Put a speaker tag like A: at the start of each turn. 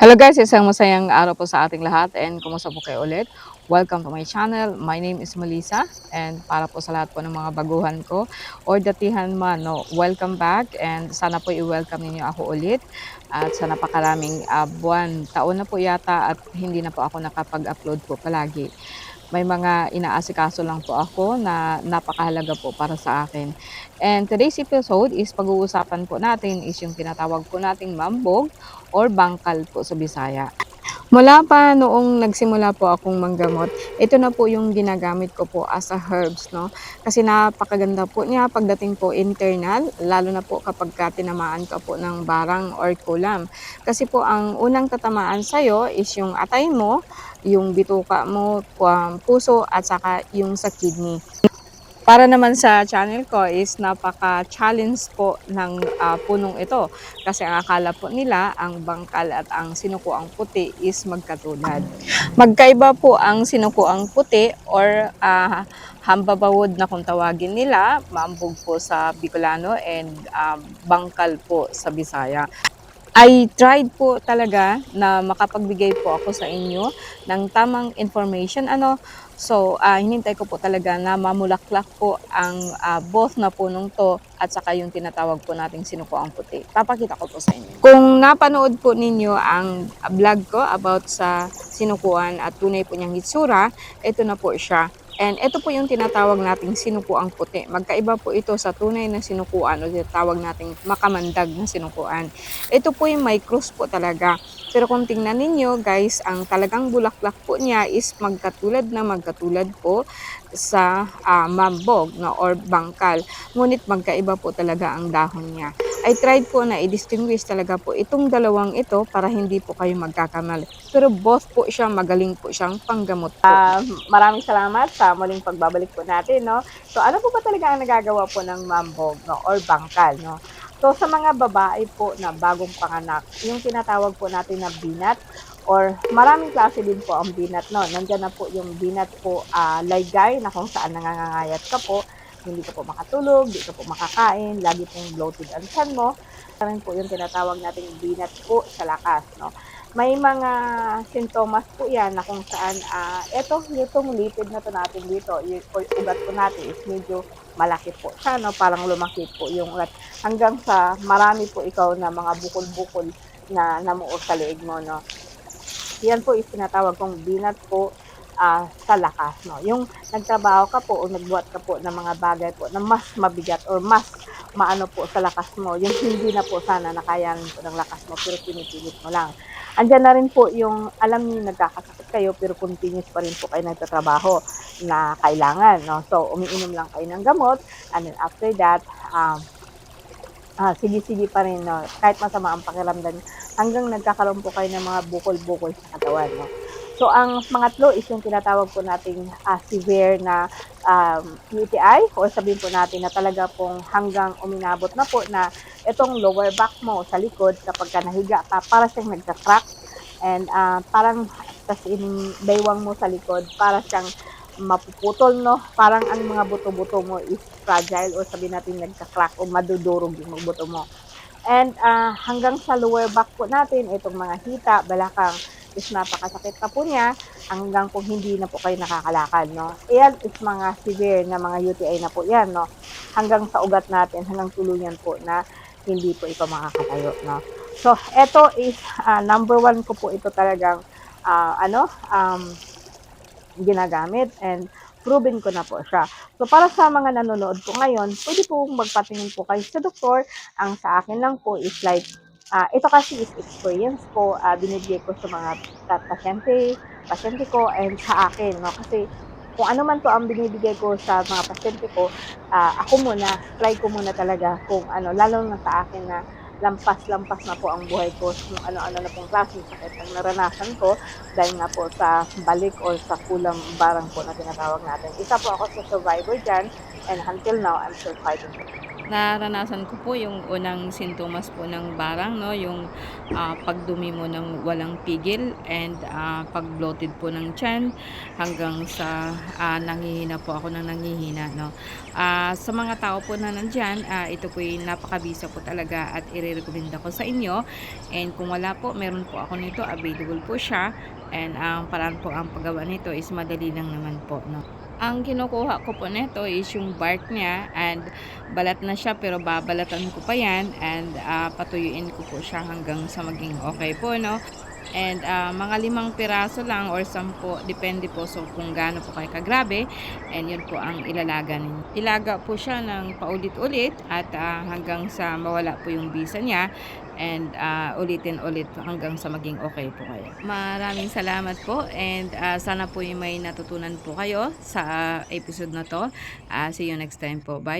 A: Hello guys, isang masayang araw po sa ating lahat and kumusta po kayo ulit? Welcome to my channel. My name is Melissa and para po sa lahat po ng mga baguhan ko or datihan man, no, welcome back and sana po i-welcome ninyo ako ulit at sa napakaraming uh, buwan, taon na po yata at hindi na po ako nakapag-upload po palagi may mga inaasikaso lang po ako na napakahalaga po para sa akin. And today's episode is pag-uusapan po natin is yung tinatawag po nating mambog or bangkal po sa Bisaya. Mula pa noong nagsimula po akong manggamot, ito na po yung ginagamit ko po as a herbs, no? Kasi napakaganda po niya pagdating po internal, lalo na po kapag ka tinamaan ka po ng barang or kulam. Kasi po ang unang tatamaan sa'yo is yung atay mo, yung bituka mo, puso at saka yung sa kidney. Para naman sa channel ko is napaka-challenge po ng uh, punong ito kasi ang akala po nila ang bangkal at ang sinukuang puti is magkatulad. Magkaiba po ang sinukuang puti or uh, hambabawod na kung tawagin nila, maambog po sa Bicolano and uh, bangkal po sa Bisaya. I tried po talaga na makapagbigay po ako sa inyo ng tamang information. Ano, so uh, hinintay ko po talaga na mamulaklak po ang uh, both na punong to at saka yung tinatawag po nating sinuko ang puti. Papakita ko po sa inyo. Kung napanood po ninyo ang vlog ko about sa sinukuan at tunay po niyang hitsura, ito na po siya. And ito po yung tinatawag nating sinukuang puti. Magkaiba po ito sa tunay na sinukuan o tinatawag nating makamandag na sinukuan. Ito po yung may cross po talaga. Pero kung tingnan ninyo guys, ang talagang bulaklak po niya is magkatulad na magkatulad po sa uh, mambog no, or bangkal. Ngunit magkaiba po talaga ang dahon niya. I tried po na i-distinguish talaga po itong dalawang ito para hindi po kayo magkakamali. Pero both po siya, magaling po siyang panggamot po. Uh, maraming salamat sa muling pagbabalik po natin. No? So ano po ba talaga ang nagagawa po ng mambog no? or bangkal? No? So sa mga babae po na bagong panganak, yung tinatawag po natin na binat or maraming klase din po ang binat. No? Nandiyan na po yung binat po uh, laygay na kung saan nangangangayat ka po hindi ka po makatulog, hindi ka po makakain, lagi pong bloated ang tiyan mo. Rin po yung tinatawag nating binat po sa lakas. No? May mga sintomas po yan na kung saan, uh, eto, itong lipid na to natin dito, yung ugat po natin is medyo malaki po siya, no? parang lumaki po yung ugat. Hanggang sa marami po ikaw na mga bukol-bukol na namuo sa leeg mo. No? Yan po is tinatawag kong binat po uh, sa lakas. No? Yung nagtrabaho ka po o nagbuhat ka po ng mga bagay po na mas mabigat or mas maano po sa lakas mo, yung hindi na po sana nakayanin po ng lakas mo pero pinipilit mo lang. Andiyan na rin po yung alam niyo nagkakasakit kayo pero continuous pa rin po kayo nagtatrabaho na kailangan. No? So, umiinom lang kayo ng gamot and then after that, um, ah, sige-sige pa rin, no? kahit masama ang pakiramdam, hanggang nagkakaroon po kayo ng mga bukol-bukol sa katawan. No? So, ang pangatlo is yung tinatawag po nating uh, severe na um, UTI or sabihin po natin na talaga pong hanggang uminabot na po na itong lower back mo sa likod kapag ka nahiga ka, para siyang nagka-crack and uh, parang tas in baywang mo sa likod, para siyang mapuputol, no? Parang ang mga buto-buto mo is fragile or sabihin natin nagka-crack o madudurog yung buto mo. And uh, hanggang sa lower back po natin, itong mga hita, balakang, is napakasakit na po niya hanggang kung hindi na po kayo nakakalakad, no? Ayan is mga severe na mga UTI na po yan, no? Hanggang sa ugat natin, hanggang tuluyan po na hindi po ito makakatayo, no? So, ito is uh, number one ko po ito talagang uh, ano, um, ginagamit and proven ko na po siya. So, para sa mga nanonood po ngayon, pwede po magpatingin po kayo sa doktor. Ang sa akin lang po is like Uh, ito kasi is experience ko, uh, binibigay ko sa mga pasyente, pasyente ko and sa akin, no? Kasi kung ano man to ang binibigay ko sa mga pasyente ko, uh, ako muna, try ko muna talaga kung ano, lalo na sa akin na lampas-lampas na po ang buhay ko kung ano-ano na pong klase sakit ang naranasan ko dahil nga po sa balik or sa kulang barang po na tinatawag natin. Isa po ako sa survivor dyan and until now, I'm still fighting.
B: Naranasan ko po yung unang sintomas po ng barang, no? Yung ah, pagdumi mo ng walang pigil and ah, pag-bloated po ng tiyan hanggang sa ah, nangihina po ako ng nangihina, no? Ah, sa mga tao po na nandyan, ah, ito po yung napakabisa po talaga at irerekomenda ko sa inyo. And kung wala po, meron po ako nito, available po siya. And ang paraan po ang paggawa nito is madali lang naman po, no? Ang kinukuha ko po nito is yung bark niya and balat na siya pero babalatan ko pa yan and ah, patuyuin ko po siya hanggang sa maging okay po no and ah, mga limang piraso lang or sampo depende po so kung gaano po kayo kagrabe and yun po ang ilalaga ninyo ilaga po siya ng paulit-ulit at ah, hanggang sa mawala po yung bisa niya and ah, ulitin ulit hanggang sa maging okay po kayo. Maraming salamat po and ah, sana po yung may natutunan po kayo sa ah, episode na to. Ah, see you next time po. Bye!